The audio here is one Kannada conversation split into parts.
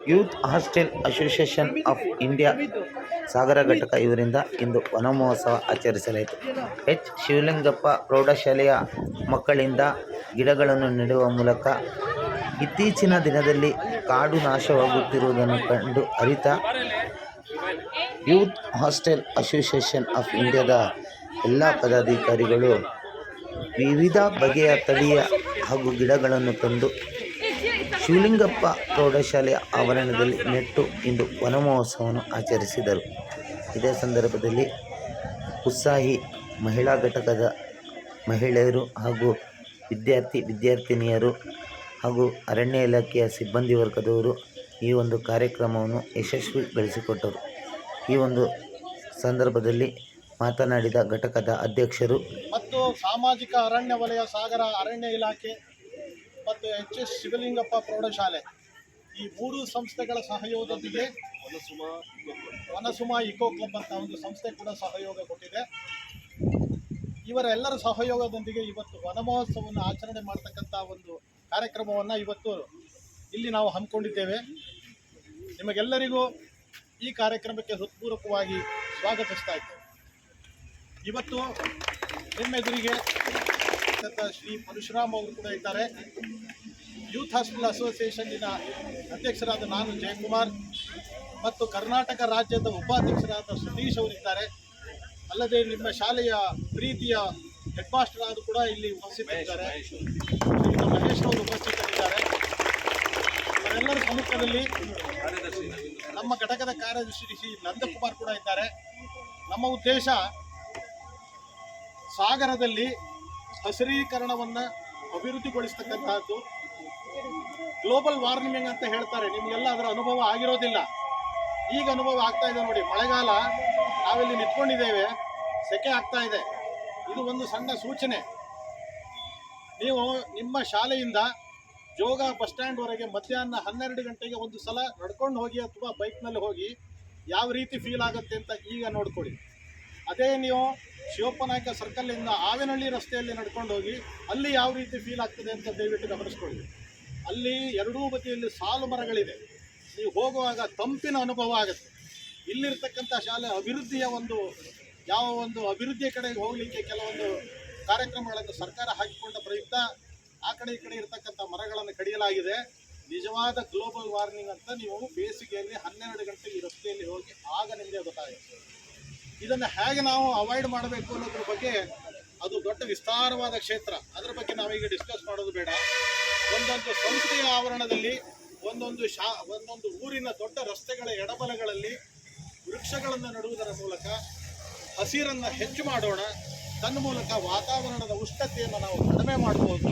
Youth hostel association of India Sagara ಘಟಕ ಇವರಿಂದ ಇಂದು ವನ ಮಹೋತ್ಸವ ಆಚರಿಸಲಾಯಿತು. ಎಚ್. ಶಿವಲಿಂಗಪ್ಪ ಪ್ರೌಢಶಾಲೆಯ ಮಕ್ಕಳಿಂದ ಗಿಡಗಳನ್ನು ನೆಡುವ ಮೂಲಕ ಇತ್ತೀಚಿನ ದಿನದಲ್ಲಿ ಕಾಡು ನಾಶವಾಗುತ್ತಿರುವುದನ್ನು ಕಂಡು ಅರಿತ ಯೂತ್ ಹಾಸ್ಟೆಲ್ ಅಸೋಸಿಯೇಷನ್ ಆಫ್ ಇಂಡಿಯಾದ ಎಲ್ಲ ಪದಾಧಿಕಾರಿಗಳು ವಿವಿಧ ಬಗೆಯ ತಳಿಯ ಹಾಗೂ ಗಿಡಗಳನ್ನು ತಂದು ಶಿವಲಿಂಗಪ್ಪ ಪ್ರೌಢಶಾಲೆಯ ಆವರಣದಲ್ಲಿ ನೆಟ್ಟು ಇಂದು ವನ ಮಹೋತ್ಸವವನ್ನು ಆಚರಿಸಿದರು. ಇದೇ ಸಂದರ್ಭದಲ್ಲಿ ಉತ್ಸಾಹಿ ಮಹಿಳಾ ಘಟಕದ ಮಹಿಳೆಯರು ಹಾಗೂ ವಿದ್ಯಾರ್ಥಿ ವಿದ್ಯಾರ್ಥಿನಿಯರು ಹಾಗೂ ಅರಣ್ಯ ಇಲಾಖೆಯ ಸಿಬ್ಬಂದಿ ವರ್ಗದವರು ಈ ಒಂದು ಕಾರ್ಯಕ್ರಮವನ್ನು ಯಶಸ್ವಿಗೊಳಿಸಿಕೊಟ್ಟರು ಈ ಒಂದು ಸಂದರ್ಭದಲ್ಲಿ ಮಾತನಾಡಿದ ಘಟಕದ ಅಧ್ಯಕ್ಷರು, ಮತ್ತು ಸಾಮಾಜಿಕ ಅರಣ್ಯ ವಲಯ ಸಾಗರ ಅರಣ್ಯ ಇಲಾಖೆ ಮತ್ತು ಎಚ್ ಎಸ್ ಶಿವಲಿಂಗಪ್ಪ ಪ್ರೌಢಶಾಲೆ. ಈ ಮೂರು ಸಂಸ್ಥೆಗಳ ಸಹಯೋಗದೊಂದಿಗೆ ವನಸುಮ ಇಕೋ ಕ್ಲಬ್ ಅಂತ ಒಂದು ಸಂಸ್ಥೆ ಕೂಡ ಸಹಯೋಗ ಕೊಟ್ಟಿದೆ. ಇವರೆಲ್ಲರ ಸಹಯೋಗದೊಂದಿಗೆ ಇವತ್ತು ವನ ಮಹೋತ್ಸವವನ್ನು ಆಚರಣೆ ಮಾಡ್ತಕ್ಕಂಥ ಒಂದು ಕಾರ್ಯಕ್ರಮವನ್ನು ಇವತ್ತು ಇಲ್ಲಿ ನಾವು ಹಮ್ಮಿಕೊಂಡಿದ್ದೇವೆ. ನಿಮಗೆಲ್ಲರಿಗೂ ಈ ಕಾರ್ಯಕ್ರಮಕ್ಕೆ ಹೃತ್ಪೂರ್ವಕವಾಗಿ ಸ್ವಾಗತಿಸ್ತಾ ಇದ್ದೇವೆ. ಇವತ್ತು ನಿಮ್ಮೆದುರಿಗೆ ಶ್ರೀ ಶ್ರೀ ಪರಶುರಾಮ್ ಅವರು ಕೂಡ ಇದ್ದಾರೆ. ಯೂತ್ ಹಾಸ್ಟೆಲ್ ಅಸೋಸಿಯೇಷನ್ನಿನ ಅಧ್ಯಕ್ಷರಾದ ನಾನು ಜಯಕುಮಾರ್ ಮತ್ತು ಕರ್ನಾಟಕ ರಾಜ್ಯದ ಉಪಾಧ್ಯಕ್ಷರಾದ ಸತೀಶ್ ಅವರಿದ್ದಾರೆ ಅಲ್ಲದೆ ನಿಮ್ಮ ಶಾಲೆಯ ಪ್ರೀತಿಯ ಹೆಡ್ ಮಾಸ್ಟರ್ ಆದರೂ ಕೂಡ ಇಲ್ಲಿ ಉಪಸ್ಥಿತರಿದ್ದಾರೆ. ಮಹೇಶ್ ಅವರು ಉಪಸ್ಥಿತರಿದ್ದಾರೆ. ಇವರೆಲ್ಲರ ಸಮ್ಮುಖದಲ್ಲಿ ನಮ್ಮ ಘಟಕದ ಕಾರ್ಯದರ್ಶಿ ಶ್ರೀ ನಂದಕುಮಾರ್ ಕೂಡ ಇದ್ದಾರೆ. ನಮ್ಮ ಉದ್ದೇಶ ಸಾಗರದಲ್ಲಿ ಹಸಿರೀಕರಣವನ್ನು ಅಭಿವೃದ್ಧಿಗೊಳಿಸ್ತಕ್ಕಂತಹದ್ದು ಗ್ಲೋಬಲ್ ವಾರ್ಮಿಂಗ್ ಅಂತ ಹೇಳ್ತಾರೆ. ನಿಮಗೆಲ್ಲ ಅದರ ಅನುಭವ ಆಗಿರೋದಿಲ್ಲ. ಈಗ ಅನುಭವ ಆಗ್ತಾ ಇದೆ ನೋಡಿ. ಮಳೆಗಾಲ ನಾವಿಲ್ಲಿ ನಿಂತ್ಕೊಂಡಿದ್ದೇವೆ. ಸೆಕೆ ಆಗ್ತಾ ಇದೆ. ಇದು ಒಂದು ಸಣ್ಣ ಸೂಚನೆ. ನೀವು ನಿಮ್ಮ ಶಾಲೆಯಿಂದ ಜೋಗ ಬಸ್ ಸ್ಟ್ಯಾಂಡ್ವರೆಗೆ ಮಧ್ಯಾಹ್ನ ಹನ್ನೆರಡು ಗಂಟೆಗೆ ಒಂದು ಸಲ ನಡ್ಕೊಂಡು ಹೋಗಿ ಅಥವಾ ಬೈಕ್ನಲ್ಲಿ ಹೋಗಿ ಯಾವ ರೀತಿ ಫೀಲ್ ಆಗುತ್ತೆ ಅಂತ ಈಗ ನೋಡ್ಕೊಳ್ಳಿ. ಅದೇ ನೀವು ಶಿವಪ್ಪನಾಯಕ ಸರ್ಕಲ್ನಿಂದ ಆವೇನಹಳ್ಳಿ ರಸ್ತೆಯಲ್ಲಿ ನಡ್ಕೊಂಡು ಹೋಗಿ ಅಲ್ಲಿ ಯಾವ ರೀತಿ ಫೀಲ್ ಆಗ್ತದೆ ಅಂತ ದಯವಿಟ್ಟು ಗಮನಿಸ್ಕೊಳ್ಳಿ. ಅಲ್ಲಿ ಎರಡೂ ಬದಿಯಲ್ಲಿ ಸಾಲು ಮರಗಳಿದೆ. ನೀವು ಹೋಗುವಾಗ ತಂಪಿನ ಅನುಭವ ಆಗುತ್ತೆ. ಇಲ್ಲಿರ್ತಕ್ಕಂಥ ಶಾಲೆ ಅಭಿವೃದ್ಧಿಯ ಒಂದು ಯಾವ ಒಂದು ಅಭಿವೃದ್ಧಿಯ ಕಡೆಗೆ ಹೋಗಲಿಕ್ಕೆ ಕೆಲವೊಂದು ಕಾರ್ಯಕ್ರಮಗಳನ್ನು ಸರ್ಕಾರ ಹಾಕಿಕೊಂಡ ಪ್ರಯುಕ್ತ ಆ ಕಡೆ ಈ ಕಡೆ ಇರತಕ್ಕಂಥ ಮರಗಳನ್ನು ಕಡಿಯಲಾಗಿದೆ. ನಿಜವಾದ ಗ್ಲೋಬಲ್ ವಾರ್ಮಿಂಗ್ ಅಂತ ನೀವು ಬೇಸಿಗೆಯಲ್ಲಿ ಹನ್ನೆರಡು ಗಂಟೆ ಈ ರಸ್ತೆಯಲ್ಲಿ ಹೋಗಿ ಆಗ ನಿಮಗೆ ಗೊತ್ತಾಗುತ್ತೆ. ಇದನ್ನು ಹೇಗೆ ನಾವು ಅವಾಯ್ಡ್ ಮಾಡಬೇಕು ಅನ್ನೋದ್ರ ಬಗ್ಗೆ ಅದು ದೊಡ್ಡ ವಿಸ್ತಾರವಾದ ಕ್ಷೇತ್ರ. ಅದರ ಬಗ್ಗೆ ನಾವೀಗ ಡಿಸ್ಕಸ್ ಮಾಡೋದು ಬೇಡ. ಒಂದೊಂದು ಸಂಸ್ಥೆಯ ಆವರಣದಲ್ಲಿ, ಒಂದೊಂದು ಶಾ, ಒಂದೊಂದು ಊರಿನ ದೊಡ್ಡ ರಸ್ತೆಗಳ ಎಡಬಲಗಳಲ್ಲಿ ವೃಕ್ಷಗಳನ್ನು ನೆಡುವುದರ ಮೂಲಕ ಹಸಿರನ್ನು ಹೆಚ್ಚು ಮಾಡೋಣ. ತನ್ನ ಮೂಲಕ ವಾತಾವರಣದ ಉಷ್ಣತೆಯನ್ನು ನಾವು ಕಡಿಮೆ ಮಾಡಬಹುದು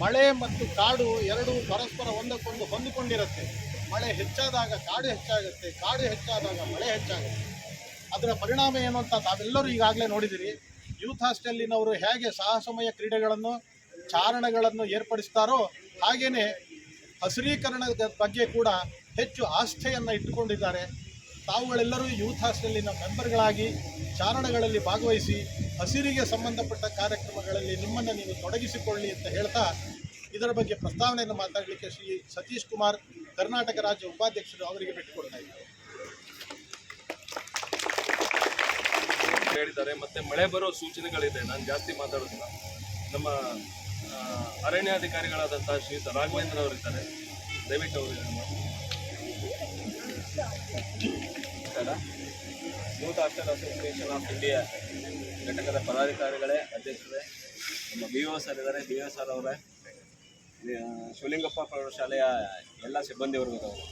ಮಳೆ ಮತ್ತು ಕಾಡು ಎರಡೂ ಪರಸ್ಪರ ಒಂದಕ್ಕೊಂದು ಹೊಂದಿಕೊಂಡಿರುತ್ತೆ. ಮಳೆ ಹೆಚ್ಚಾದಾಗ ಕಾಡು ಹೆಚ್ಚಾಗುತ್ತೆ, ಕಾಡು ಹೆಚ್ಚಾದಾಗ ಮಳೆ ಹೆಚ್ಚಾಗುತ್ತೆ. ಅದರ ಪರಿಣಾಮ ಏನು ಅಂತ ತಾವೆಲ್ಲರೂ ಈಗಾಗಲೇ ನೋಡಿದಿರಿ. ಯೂತ್ ಹಾಸ್ಟೆಲ್ಲಿನವರು ಹೇಗೆ ಸಾಹಸಮಯ ಕ್ರೀಡೆಗಳನ್ನು, ಚಾರಣಗಳನ್ನು ಏರ್ಪಡಿಸ್ತಾರೋ ಹಾಗೆಯೇ ಹಸಿರೀಕರಣದ ಬಗ್ಗೆ ಕೂಡ ಹೆಚ್ಚು ಆಸ್ಥೆಯನ್ನು ಇಟ್ಟುಕೊಂಡಿದ್ದಾರೆ. ತಾವುಗಳೆಲ್ಲರೂ ಯೂತ್ ಹಾಸ್ಟೆಲ್ಲಿನ ಮೆಂಬರ್ಗಳಾಗಿ ಚಾರಣಗಳಲ್ಲಿ ಭಾಗವಹಿಸಿ ಹಸಿರಿಗೆ ಸಂಬಂಧಪಟ್ಟ ಕಾರ್ಯಕ್ರಮಗಳಲ್ಲಿ ನಿಮ್ಮನ್ನು ನೀವು ತೊಡಗಿಸಿಕೊಳ್ಳಿ ಅಂತ ಹೇಳ್ತಾ ಇದರ ಬಗ್ಗೆ ಪ್ರಸ್ತಾವನೆಯನ್ನು ಮಾತಾಡಲಿಕ್ಕೆ ಶ್ರೀ ಸತೀಶ್ ಕುಮಾರ್, ಕರ್ನಾಟಕ ರಾಜ್ಯ ಉಪಾಧ್ಯಕ್ಷರು ಅವರಿಗೆ ಬಿಟ್ಟುಕೊಡ್ತಾ ಇದ್ದಾರೆ. ಹೇಳಿದ್ದಾರೆ. ಮತ್ತೆ ಮಳೆ ಬರೋ ಸೂಚನೆಗಳಿದೆ. ನಾನು ಜಾಸ್ತಿ ಮಾತಾಡೋದಿಲ್ಲ. ನಮ್ಮ ಅರಣ್ಯಾಧಿಕಾರಿಗಳಾದಂಥ ಶ್ರೀಯುತ ರಾಘವೇಂದ್ರ ಅವರಿದ್ದಾರೆ. ದಯವಿಟ್ಟು ಅವರು youth hostel association of India ಘಟಕದ ಪದಾಧಿಕಾರಿಗಳೇ, ಅಧ್ಯಕ್ಷರೇ, ನಮ್ಮ ಬಿ ಒ ಸರ್ ಇದ್ದಾರೆ. ಬಿ ಒ ಸರ್ ಅವರೇ ಶಿವಲಿಂಗಪ್ಪ ಪ್ರೌಢಶಾಲೆಯ ಎಲ್ಲ ಸಿಬ್ಬಂದಿ ವರ್ಗದವರು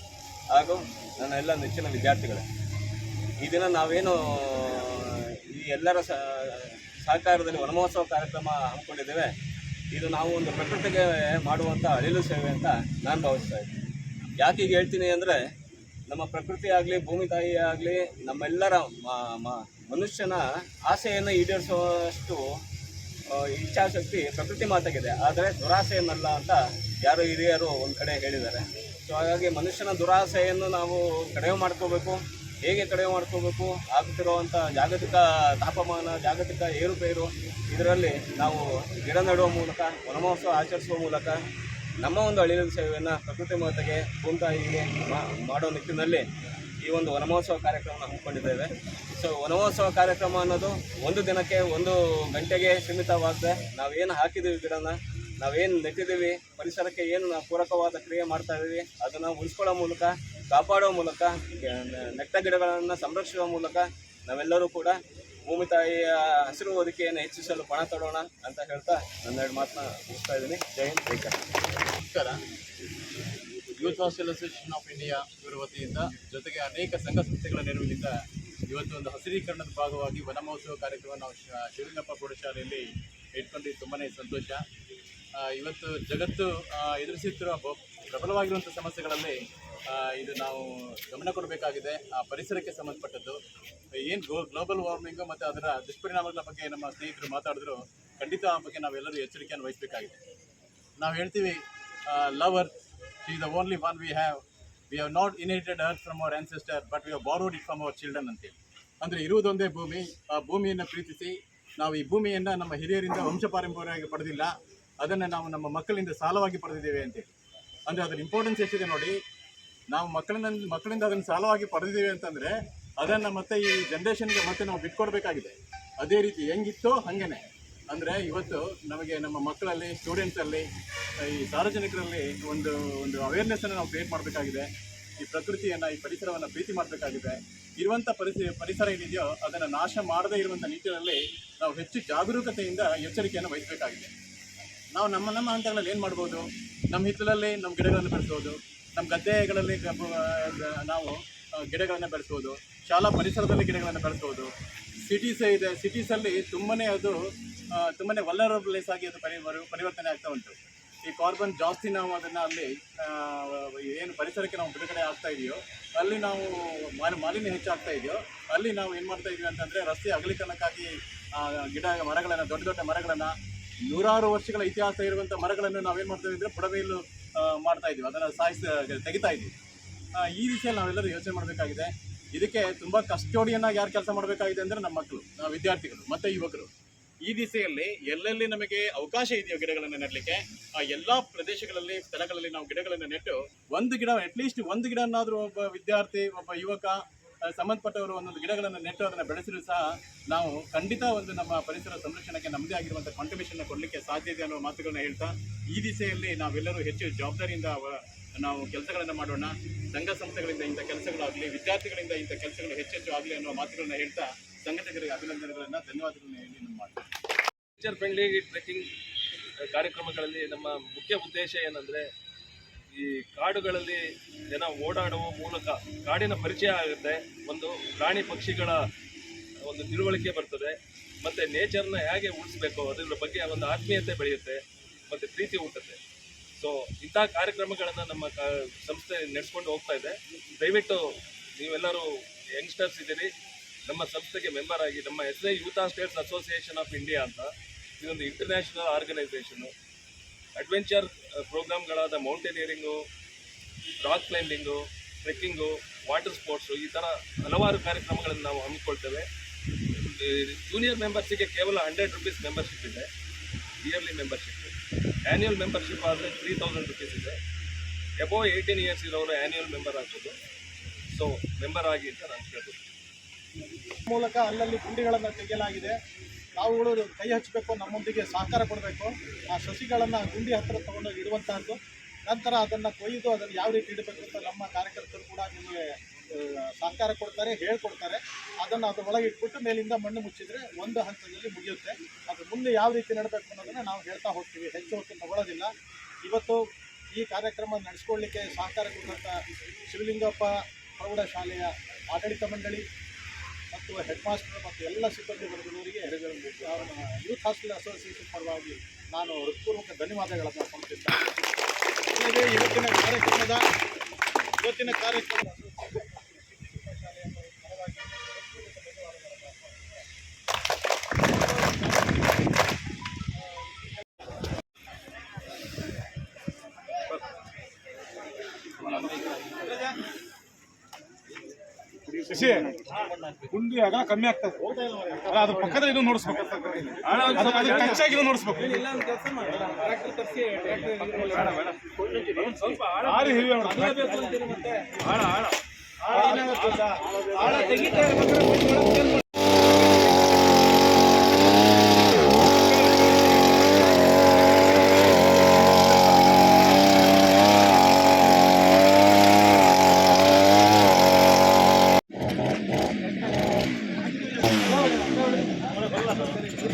ಹಾಗೂ ನನ್ನ ಎಲ್ಲ ನೆಚ್ಚಿನ ವಿದ್ಯಾರ್ಥಿಗಳೇ. ಈ ದಿನ ನಾವೇನು ಈ ಎಲ್ಲರ ಸಹಕಾರದಲ್ಲಿ ವನಮಹೋತ್ಸವ ಕಾರ್ಯಕ್ರಮ ಹಮ್ಮಿಕೊಂಡಿದ್ದೇವೆ. ಇದು ನಾವು ಒಂದು ಪ್ರಕೃತಿಗೆ ಮಾಡುವಂಥ ಅಳಿಲು ಸೇವೆ ಅಂತ ನಾನು ಭಾವಿಸ್ತಾ ಇದ್ದೀನಿ. ಯಾಕೆ ಈಗ ಹೇಳ್ತೀನಿ ಅಂದರೆ, ನಮ್ಮ ಪ್ರಕೃತಿ ಆಗಲಿ, ಭೂಮಿ ತಾಯಿ ಆಗಲಿ, ನಮ್ಮೆಲ್ಲರ ಮನುಷ್ಯನ ಆಸೆಯನ್ನು ಈಡೇರಿಸುವಷ್ಟು ಇಚ್ಛಾಶಕ್ತಿ ಪ್ರಕೃತಿ ಮಾತಾಗಿದೆ. ಆದರೆ ದುರಾಸೆಯನ್ನಲ್ಲ ಅಂತ ಯಾರು ಹಿರಿಯರು ಒಂದು ಕಡೆ ಹೇಳಿದ್ದಾರೆ. ಸೊ ಹಾಗಾಗಿ ಮನುಷ್ಯನ ದುರಾಸೆಯನ್ನು ನಾವು ಕಡಿಮೆ ಮಾಡ್ಕೋಬೇಕು. ಹೇಗೆ ಕಡಿಮೆ ಮಾಡ್ಕೋಬೇಕು ಆಗುತ್ತಿರುವಂಥ ಜಾಗತಿಕ ತಾಪಮಾನ, ಜಾಗತಿಕ ಏರುಪೇರು, ಇದರಲ್ಲಿ ನಾವು ಗಿಡ ನೆಡುವ ಮೂಲಕ, ವನಮಹೋತ್ಸವ ಆಚರಿಸುವ ಮೂಲಕ ನಮ್ಮ ಒಂದು ಅಳಿಲು ಸೇವೆಯನ್ನು ಪ್ರಕೃತಿ ಮಾತೆಗೆ ಭೂಮಿತಾಯಿಗೆ ಮಾಡೋ ನಿಟ್ಟಿನಲ್ಲಿ ಈ ಒಂದು ವನಮಹೋತ್ಸವ ಕಾರ್ಯಕ್ರಮವನ್ನು ಹಮ್ಮಿಕೊಂಡಿದ್ದೇವೆ. ಸೊ ವನಮಹೋತ್ಸವ ಕಾರ್ಯಕ್ರಮ ಅನ್ನೋದು ಒಂದು ದಿನಕ್ಕೆ ಒಂದು ಗಂಟೆಗೆ ಸೀಮಿತವಾಗದೆ ನಾವೇನು ಹಾಕಿದ್ದೀವಿ ಗಿಡನ, ನಾವೇನು ನೆಟ್ಟಿದ್ದೀವಿ, ಪರಿಸರಕ್ಕೆ ಏನು ಪೂರಕವಾದ ಕ್ರಿಯೆ ಮಾಡ್ತಾ ಇದ್ದೀವಿ ಅದನ್ನು ಉಳಿಸ್ಕೊಳ್ಳೋ ಮೂಲಕ ಕಾಪಾಡೋ ಮೂಲಕ ನೆಟ್ಟ ಗಿಡಗಳನ್ನು ಸಂರಕ್ಷಿಸುವ ಮೂಲಕ ನಾವೆಲ್ಲರೂ ಕೂಡ ಭೂಮಿ ತಾಯಿಯ ಹಸಿರು ಹೊದಿಕೆಯನ್ನು ಹೆಚ್ಚಿಸಲು ಪಣ ತೊಡೋಣ ಅಂತ ಹೇಳ್ತಾ ನನ್ನೆರಡು ಮಾತನ್ನ ಮುಗಿಸ್ತಾ ಇದ್ದೀನಿ. ಜೈ ಹಿಂದ್ ನಮಸ್ಕಾರ. Youth hostel association of India ಇವರ ವತಿಯಿಂದ ಜೊತೆಗೆ ಅನೇಕ ಸಂಘ ಸಂಸ್ಥೆಗಳ ನೆರವಿನಿಂದ ಇವತ್ತು ಒಂದು ಹಸಿರೀಕರಣದ ಭಾಗವಾಗಿ ವನ ಮಹೋತ್ಸವ ಕಾರ್ಯಕ್ರಮ ನಾವು ಶಿವಲಿಂಗಪ್ಪ ಪ್ರೌಢಶಾಲೆಯಲ್ಲಿ ಇಟ್ಕೊಂಡು ತುಂಬಾ ಸಂತೋಷ. ಇವತ್ತು ಜಗತ್ತು ಎದುರಿಸುತ್ತಿರುವ ಪ್ರಬಲವಾಗಿರುವಂಥ ಸಮಸ್ಯೆಗಳಲ್ಲಿ ಇದು ನಾವು ಗಮನ ಕೊಡಬೇಕಾಗಿದೆ. ಆ ಪರಿಸರಕ್ಕೆ ಸಂಬಂಧಪಟ್ಟದ್ದು. ಏನು ಗ್ಲೋ ಗ್ಲೋಬಲ್ ವಾರ್ಮಿಂಗು ಮತ್ತು ಅದರ ದುಷ್ಪರಿಣಾಮಗಳ ಬಗ್ಗೆ ನಮ್ಮ ಸ್ನೇಹಿತರು ಮಾತಾಡಿದ್ರು. ಖಂಡಿತ ಆ ಬಗ್ಗೆ ನಾವೆಲ್ಲರೂ ಎಚ್ಚರಿಕೆಯನ್ನು ವಹಿಸಬೇಕಾಗಿದೆ. ನಾವು ಹೇಳ್ತೀವಿ love earth the only one we have we have not inherited earth from our ancestor but we have borrowed it from our children ಅಂತೇಳಿ. ಅಂದರೆ ಇರುವುದೊಂದೇ ಭೂಮಿ. ಆ ಭೂಮಿಯನ್ನು ಪ್ರೀತಿಸಿ, ನಾವು ಈ ಭೂಮಿಯನ್ನು ನಮ್ಮ ಹಿರಿಯರಿಂದ ವಂಶ ಪಾರಂಪರ್ಯವಾಗಿ ಪಡೆದಿಲ್ಲ. ಅದನ್ನು ನಾವು ನಮ್ಮ ಮಕ್ಕಳಿಂದ ಸಾಲವಾಗಿ ಪಡೆದಿದ್ದೇವೆ ಅಂತೇಳಿ. ಅಂದರೆ ಅದರ ಇಂಪಾರ್ಟೆನ್ಸ್ ಎಷ್ಟಿದೆ ನೋಡಿ ನಾವು ಮಕ್ಕಳಿಂದ ಮಕ್ಕಳಿಂದ ಅದನ್ನು ಸಾಲವಾಗಿ ಪಡೆದಿದ್ದೀವಿ ಅಂತಂದರೆ ಅದನ್ನು ಮತ್ತೆ ಈ ಜನ್ರೇಷನ್ಗೆ ಮತ್ತೆ ನಾವು ಬಿಟ್ಕೊಡ್ಬೇಕಾಗಿದೆ ಅದೇ ರೀತಿ ಹೆಂಗಿತ್ತೋ ಹಾಗೇನೆ. ಅಂದರೆ ಇವತ್ತು ನಮಗೆ ನಮ್ಮ ಮಕ್ಕಳಲ್ಲಿ ಸ್ಟೂಡೆಂಟ್ಸಲ್ಲಿ ಈ ಸಾರ್ವಜನಿಕರಲ್ಲಿ ಒಂದು ಒಂದು ಅವೇರ್ನೆಸ್ಸನ್ನು ನಾವು ಕ್ರಿಯೇಟ್ ಮಾಡಬೇಕಾಗಿದೆ. ಈ ಪ್ರಕೃತಿಯನ್ನು, ಈ ಪರಿಸರವನ್ನು ಪ್ರೀತಿ ಮಾಡಬೇಕಾಗಿದೆ. ಇರುವಂಥ ಪರಿಸರ ಪರಿಸರ ಏನಿದೆಯೋ ಅದನ್ನು ನಾಶ ಮಾಡದೇ ಇರುವಂಥ ನಿಟ್ಟಿನಲ್ಲಿ ನಾವು ಹೆಚ್ಚು ಜಾಗರೂಕತೆಯಿಂದ ಎಚ್ಚರಿಕೆಯನ್ನು ವಹಿಸಬೇಕಾಗಿದೆ. ನಾವು ನಮ್ಮ ನಮ್ಮ ಹಂತಗಳಲ್ಲಿ ಏನು ಮಾಡ್ಬೋದು? ನಮ್ಮ ಹಿತ್ತಲಲ್ಲಿ ನಮ್ಮ ಗಿಡಗಳನ್ನು ಬೆಳೆಸ್ಬೋದು. ನಮ್ಮ ಗದ್ದೆಗಳಲ್ಲಿ ನಾವು ಗಿಡಗಳನ್ನು ಬೆಳೆಸೋದು ಶಾಲಾ ಪರಿಸರದಲ್ಲಿ ಗಿಡಗಳನ್ನು ಬೆಳೆಸೋದು ಸಿಟೀಸೇ ಇದೆ. ಸಿಟೀಸಲ್ಲಿ ತುಂಬನೇ ಅದು ತುಂಬಾ ವಲ್ಲರ ಪ್ಲೇಸ್ ಆಗಿ ಅದು ಪರಿ ಪರಿ- ಪರಿವರ್ತನೆ ಆಗ್ತಾ ಉಂಟು. ಈ ಕಾರ್ಬನ್ ಜಾಸ್ತಿ ನಾವು ಅದನ್ನು ಅಲ್ಲಿ ಏನು ಪರಿಸರಕ್ಕೆ ನಾವು ಬಿಡುಗಡೆ ಆಗ್ತಾ ಇದೆಯೋ ಅಲ್ಲಿ ನಾವು ಮಾಲಿ ಮಾಲಿನ್ಯ ಹೆಚ್ಚಾಗ್ತಾ ಇದೆಯೋ ಅಲ್ಲಿ ನಾವು ಏನು ಮಾಡ್ತಾ ಇದೀವಿ ಅಂತಂದರೆ ರಸ್ತೆ ಅಗಲೀಕರಣಕ್ಕಾಗಿ ಗಿಡ ಮರಗಳನ್ನು ದೊಡ್ಡ ದೊಡ್ಡ ಮರಗಳನ್ನು ನೂರಾರು ವರ್ಷಗಳ ಇತಿಹಾಸ ಇರುವಂಥ ಮರಗಳನ್ನು ನಾವೇನು ಮಾಡ್ತಾ ಇದ್ದರೆ ಆ, ಮಾಡ್ತಾ ಇದೀವಿ ಅದನ್ನು ಸಾಯಿಸ, ತೆಗಿತಾ ಇದ್ದೀವಿ. ಈ ರೀತಿಯಲ್ಲಿ ನಾವೆಲ್ಲರೂ ಯೋಚನೆ ಮಾಡಬೇಕಾಗಿದೆ. ಇದಕ್ಕೆ ತುಂಬ ಕಸ್ಟೋಡಿಯನ್ನಾಗಿ ಯಾರು ಕೆಲಸ ಮಾಡಬೇಕಾಗಿದೆ ಅಂದರೆ ನಮ್ಮ ಮಕ್ಕಳು ವಿದ್ಯಾರ್ಥಿಗಳು ಮತ್ತು ಯುವಕರು. ಈ ದಿಸೆಯಲ್ಲಿ ಎಲ್ಲೆಲ್ಲಿ ನಮಗೆ ಅವಕಾಶ ಇದೆಯೋ ಗಿಡಗಳನ್ನು ನೆಡಲಿಕ್ಕೆ, ಆ, ಎಲ್ಲ ಪ್ರದೇಶಗಳಲ್ಲಿ, ಸ್ಥಳಗಳಲ್ಲಿ ನಾವು ಗಿಡಗಳನ್ನು ನೆಟ್ಟು, ಒಂದು ಗಿಡ ಅಟ್ಲೀಸ್ಟ್ ಒಂದು ಗಿಡನಾದರೂ ಒಬ್ಬ ವಿದ್ಯಾರ್ಥಿ, ಒಬ್ಬ ಯುವಕ ಸಂಬಂಧಪಟ್ಟವರು ಒಂದೊಂದು ಗಿಡಗಳನ್ನು ನೆಟ್ಟು ಅದನ್ನು ಬೆಳೆಸಿದ್ರು ಸಹ ನಾವು ಖಂಡಿತ ಒಂದು ನಮ್ಮ ಪರಿಸರ ಸಂರಕ್ಷಣೆಗೆ ನಮ್ಮದೇ ಆಗಿರುವಂಥ ಕಾಂಟ್ರಿಬ್ಯೂಷನ್ ಕೊಡಲಿಕ್ಕೆ ಸಾಧ್ಯ ಇದೆ ಅನ್ನೋ ಮಾತುಗಳನ್ನ ಹೇಳ್ತಾ, ಈ ದಿಸೆಯಲ್ಲಿ ನಾವೆಲ್ಲರೂ ಹೆಚ್ಚು ಜವಾಬ್ದಾರಿಯಿಂದ ನಾವು ಕೆಲಸಗಳನ್ನು ಮಾಡೋಣ. ಸಂಘ ಸಂಸ್ಥೆಗಳಿಂದ ಇಂಥ ಕೆಲಸಗಳಾಗಲಿ, ವಿದ್ಯಾರ್ಥಿಗಳಿಂದ ಇಂಥ ಕೆಲಸಗಳು ಹೆಚ್ಚೆಚ್ಚು ಆಗಲಿ ಅನ್ನೋ ಮಾತುಗಳನ್ನ ಹೇಳ್ತಾ ಸಂಘಟಕರಿಗೆ ಅಭಿನಂದನೆಗಳನ್ನು ಧನ್ಯವಾದಗಳನ್ನ ಹೇಳಿ ನಮ್ಮ ನೇಚರ್ ಫ್ರೆಂಡ್ಲಿ ಟ್ರೆಕ್ಕಿಂಗ್ ಕಾರ್ಯಕ್ರಮಗಳಲ್ಲಿ ನಮ್ಮ ಮುಖ್ಯ ಉದ್ದೇಶ ಏನಂದರೆ ಈ ಕಾಡುಗಳಲ್ಲಿ ಜನ ಓಡಾಡುವ ಮೂಲಕ ಕಾಡಿನ ಪರಿಚಯ ಆಗುತ್ತೆ. ಒಂದು ಪ್ರಾಣಿ ಪಕ್ಷಿಗಳ ಒಂದು ತಿಳುವಳಿಕೆ ಬರ್ತದೆ. ಮತ್ತು ನೇಚರ್ನ ಹೇಗೆ ಉಳಿಸ್ಬೇಕು ಅದರ ಬಗ್ಗೆ ಒಂದು ಆತ್ಮೀಯತೆ ಬೆಳೆಯುತ್ತೆ, ಮತ್ತು ಪ್ರೀತಿ ಹುಟ್ಟುತ್ತೆ ಸೊ ಇಂಥ ಕಾರ್ಯಕ್ರಮಗಳನ್ನು ನಮ್ಮ ಸಂಸ್ಥೆ ನಡೆಸ್ಕೊಂಡು ಹೋಗ್ತಾ ಇದೆ. ದಯವಿಟ್ಟು ನೀವೆಲ್ಲರೂ ಯಂಗ್ಸ್ಟರ್ಸ್ ಇದ್ದೀರಿ. ನಮ್ಮ ಸಂಸ್ಥೆಗೆ ಮೆಂಬರ್ ಆಗಿ ನಮ್ಮ S I youth states association of India ಅಂತ, ಇದೊಂದು international organisation adventure ಪ್ರೋಗ್ರಾಮ್ಗಳಾದ mountaineering, rock climbing, trekking, water sports ಈ ಥರ ಹಲವಾರು ಕಾರ್ಯಕ್ರಮಗಳನ್ನು ನಾವು ಹಮ್ಮಿಕೊಳ್ತೇವೆ. ಜೂನಿಯರ್ ಮೆಂಬರ್ಸಿಗೆ ಕೇವಲ ಹಂಡ್ರೆಡ್ ರುಪೀಸ್ ಮೆಂಬರ್ಶಿಪ್ ಇದೆ. ಇಯರ್ಲಿ ಮೆಂಬರ್ಶಿಪ್ ಆ್ಯನ್ಯುಯಲ್ ಮೆಂಬರ್ಶಿಪ್ ಆದರೆ ತ್ರೀ ತೌಸಂಡ್ ರುಪೀಸ್ ಇದೆ. ಎಬೋ ಏಯ್ಟೀನ್ ಇಯರ್ಸ್ ಇರೋರು ಆ್ಯನ್ಯುಯಲ್ ಮೆಂಬರ್ ಆಗ್ಬೋದು. ಸೊ ಮೆಂಬರ್ ಆಗಿ ಅಂತ ನಾನು ಕೇಳ್ಬೋದು ಮೂಲಕ ಅಲ್ಲಲ್ಲಿ ಗುಂಡಿಗಳನ್ನು ತೆಗೆಯಲಾಗಿದೆ. ನಾವುಗಳು ಕೈ ಹಚ್ಚಬೇಕು ನಮ್ಮೊಂದಿಗೆ ಸಹಕಾರ ಕೊಡಬೇಕು. ಆ ಸಸಿಗಳನ್ನು ಗುಂಡಿ ಹತ್ತಿರ ತೊಗೊಂಡೋಗಿ ಇಡುವಂತಹದ್ದು. ನಂತರ ಅದನ್ನು ಕೊಯ್ದು ಅದನ್ನು ಯಾವ ರೀತಿ ಇಡಬೇಕು ಅಂತ ನಮ್ಮ ಕಾರ್ಯಕರ್ತರು ಕೂಡ ನಿಮಗೆ ಸಹಕಾರ ಕೊಡ್ತಾರೆ, ಹೇಳ್ಕೊಡ್ತಾರೆ. ಅದನ್ನು ಅದ್ರ ಒಳಗೆ ಇಟ್ಬಿಟ್ಟು ಮೇಲಿಂದ ಮಣ್ಣು ಮುಚ್ಚಿದ್ರೆ ಒಂದು ಹಂತದಲ್ಲಿ ಮುಗಿಯುತ್ತೆ. ಅದು ಮುಂದೆ ಯಾವ ರೀತಿ ನಡಬೇಕು ಅನ್ನೋದನ್ನು ನಾವು ಹೇಳ್ತಾ ಹೋಗ್ತೀವಿ. ಹೆಚ್ಚು ಹೊತ್ತು ತಗೊಳ್ಳೋದಿಲ್ಲ ಇವತ್ತು ಈ ಕಾರ್ಯಕ್ರಮ ನಡೆಸ್ಕೊಳ್ಳಿಕ್ಕೆ ಸಹಕಾರ ಕೊಟ್ಟಂಥ ಶಿವಲಿಂಗಪ್ಪ ಪ್ರೌಢಶಾಲೆಯ ಆಡಳಿತ ಮಂಡಳಿ ಮತ್ತು ಹೆಡ್ ಮಾಸ್ಟರ್ ಮತ್ತು ಎಲ್ಲ ಸಿಬ್ಬಂದಿ ವರ್ಗದವರಿಗೆ ಯೂತ್ ಹಾಸ್ಟೆಲ್ ಅಸೋಸಿಯೇಷನ್ ಪರವಾಗಿ ನಾನು ಹೃತ್ಪೂರ್ವಕ ಧನ್ಯವಾದಗಳನ್ನು ಸಲ್ಲಿಸುತ್ತೇನೆ. ಅಲ್ಲದೆ ಇವತ್ತಿನ ಕಾರ್ಯಕ್ರಮದ, ಇವತ್ತಿನ ಕಾರ್ಯಕ್ರಮ ಶಶಿ ಗುಂಡಿ ಅದ ಕಮ್ಮಿ ಆಗ್ತದೆ. ಅಲ್ಲ ಅದ್ರ ಪಕ್ಕದ ಇದು ನೋಡಿಸ್ಬೇಕು. ಅದು ಅದು ಟಚ್ ಆಗಿರೋ ನೋಡಿಸ್ಬೇಕು. ಭಾರಿ ಹೆವಿ